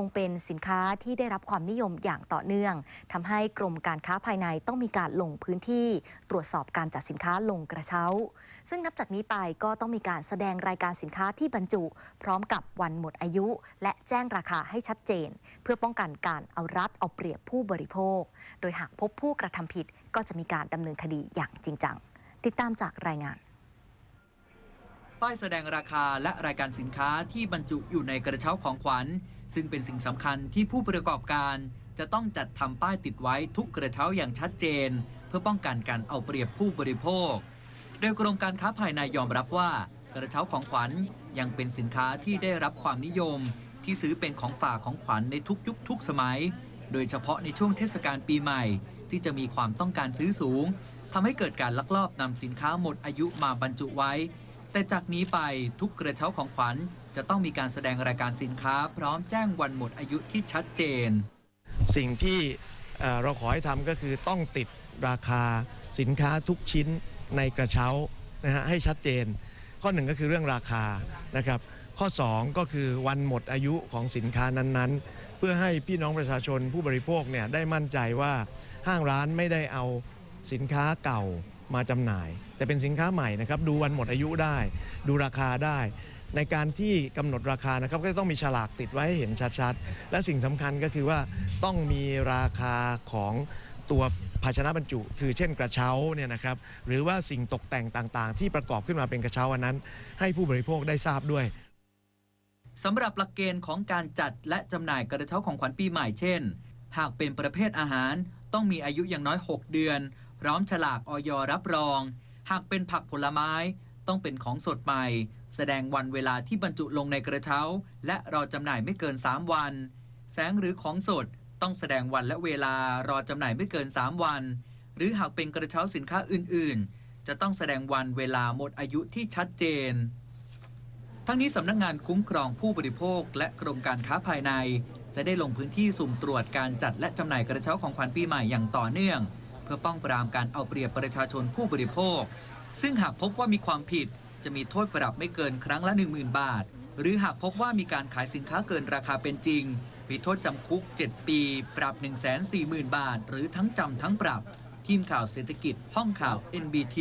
คงเป็นสินค้าที่ได้รับความนิยมอย่างต่อเนื่องทำให้กรมการค้าภายในต้องมีการลงพื้นที่ตรวจสอบการจัดสินค้าลงกระเช้า ซึ่งนับจากนี้ไปก็ต้องมีการแสดงรายการสินค้าที่บรรจุ พร้อมกับวันหมดอายุ และแจ้งราคาให้ชัดเจน เพื่อป้องกันการเอารัดเอาเปรียบผู้บริโภค โดยหากพบผู้กระทำผิดก็จะมีการดำเนินคดีอย่างจริงจัง ติดตามจากรายงานป้ายแสดงราคาและรายการสินค้าที่บรรจุอยู่ในกระเช้าของขวัญ ซึ่งเป็นสิ่งสำคัญที่ผู้ประกอบการจะต้องจัดทำป้ายติดไว้ทุกกระเช้าอย่างชัดเจน เพื่อป้องกันการเอาเปรียบผู้บริโภค โดยกรมการค้าภายในยอมรับว่า กระเช้าของขวัญยังเป็นสินค้าที่ได้รับความนิยม ที่ซื้อเป็นของฝากของขวัญในทุกยุคทุกสมัย โดยเฉพาะในช่วงเทศกาลปีใหม่ ที่จะมีความต้องการซื้อสูงทำให้เกิดการลักลอบนำสินค้าหมดอายุมาบรรจุไว้ แต่จากนี้ไปทุกกระเช้าของขวัญ จะต้องมีการแสดงรายการสินค้า พร้อมแจ้งวันหมดอายุที่ชัดเจน สิ่งที่เราขอให้ทำก็คือต้องติดราคาสินค้าทุกชิ้นในกระเช้านะฮะให้ชัดเจน ข้อหนึ่งก็คือเรื่องราคานะครับข้อ 2 ก็คือวันหมดอายุของสินค้านั้นๆ เพื่อให้พี่น้องประชาชนผู้บริโภคเนี่ยได้มั่นใจว่าห้างร้านไม่ได้เอาสินค้าเก่ามาจำหน่าย แต่เป็นสินค้าใหม่นะครับดูวันหมดอายุได้ ดูราคาได้ ในการที่กำหนดราคานะครับก็จะต้องมีฉลากติดไว้ให้เห็นชัดๆ และสิ่งสำคัญก็คือว่าต้องมีราคาของตัวภาชนะบรรจุ คือเช่นกระเช้าเนี่ยนะครับหรือว่าสิ่งตกแต่งต่างๆ ที่ประกอบขึ้นมาเป็นกระเช้าอันนั้น ให้ผู้บริโภคได้ทราบด้วยสำหรับหลักเกณฑ์ของการจัดและจำหน่ายกระเช้าของขวัญปีใหม่เช่น หากเป็นประเภทอาหารต้องมีอายุอย่างน้อย 6 เดือน พร้อมฉลากออยรับรอง หากเป็นผักผลไม้ ต้องเป็นของสดใหม่ แสดงวันเวลาที่บรรจุลงในกระเช้า และรอจำหน่ายไม่เกิน 3 วัน แสงหรือของสดต้องแสดงวันและเวลารอจำหน่ายไม่เกิน 3 วัน หรือหากเป็นกระเช้าสินค้าอื่น ๆ จะต้องแสดงวันเวลาหมดอายุที่ชัดเจน ทั้งนี้สำนักงงานคุ้มครองผู้บริโภค และกรมการค้าภายใน จะได้ลงพื้นที่สุ่มตรวจการจัดและจำหน่ายกระเช้าของขวัญปีใหม่อย่างต่อเนื่อง เพื่อป้องปรามการเอาเปรียบประชาชนผู้บริโภค ซึ่งหากพบว่ามีความผิดจะมีโทษปรับไม่เกินครั้งละ 10,000 บาท หรือหากพบว่ามีการขายสินค้าเกินราคาเป็นจริง มีโทษจำคุก 7 ปี ปรับ 140,000 บาท หรือทั้งจำทั้งปรับ ทีมข่าวเศรษฐกิจห้องข่าว NBT